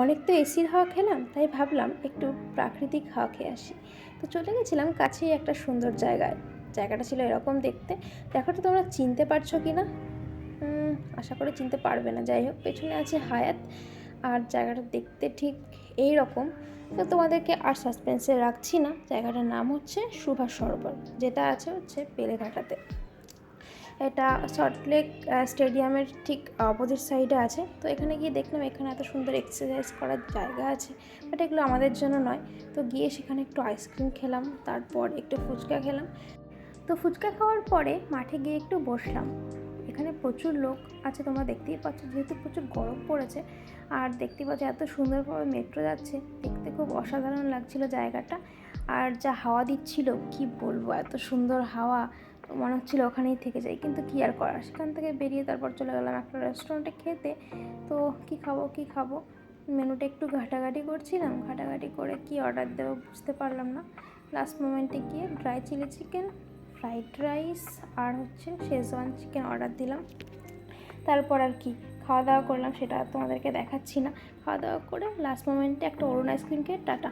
অনেক তো এসির হাওয়া খেলাম, তাই ভাবলাম একটু প্রাকৃতিক হাওয়া খেয়ে আসি। তো চলে গেছিলাম কাছেই একটা সুন্দর জায়গায়। জায়গাটা ছিল এরকম দেখতে। দেখো তো তোমরা চিনতে পারছ কি না আশা করি চিনতে পারবে না। যাই হোক, পেছনে আছে হায়াত, আর জায়গাটা দেখতে ঠিক এই রকম তো তোমাদেরকে আর সাসপেন্সে রাখছি না। জায়গাটার নাম হচ্ছে সুভাষ সরোবর, যেটা আছে হচ্ছে বেলেঘাটাতে। এটা সল্টলেক স্টেডিয়ামের ঠিক অপোজিট সাইডে আছে। তো এখানে গিয়ে দেখলাম এখানে এত সুন্দর এক্সারসাইজ করার জায়গা আছে। বাট এগুলো আমাদের জন্য নয়। তো গিয়ে সেখানে একটু আইসক্রিম খেলাম, তারপর একটু ফুচকা খেলাম। তো ফুচকা খাওয়ার পরে মাঠে গিয়ে একটু বসলাম। এখানে প্রচুর লোক আছে, তোমরা দেখতেই পাচ্ছ, যেহেতু প্রচুর গরম পড়েছে, আর দেখতেই পাচ্ছ এত সুন্দরভাবে মেট্রো যাচ্ছে, দেখতে খুব অসাধারণ লাগছিল জায়গাটা, আর যা হাওয়া দিচ্ছিল, কি বলব, এত সুন্দর হাওয়া, মনে হচ্ছিল ওখানেই থেকে যাই, কিন্তু কী আর করার, সেখান থেকে বেরিয়ে তারপর চলে গেলাম একটা রেস্টুরেন্টে খেতে, তো কি খাব কি খাব, মেনুটা একটু ঘাটাঘাটি করছিলাম, ঘাটাঘাটি করে কি অর্ডার দেবো বুঝতে পারলাম না লাস্ট মোমেন্টে গিয়ে dry chilli chicken fried rice আর হচ্ছে শেজওয়ান চিকেন অর্ডার দিলাম। তারপর আর কি খাওয়া দাওয়া করলাম, সেটা তোমাদেরকে দেখাচ্ছি না। খাওয়া দাওয়া করে লাস্ট মোমেন্টে একটা অরুণ আইসক্রিম খেয়ে টাটা।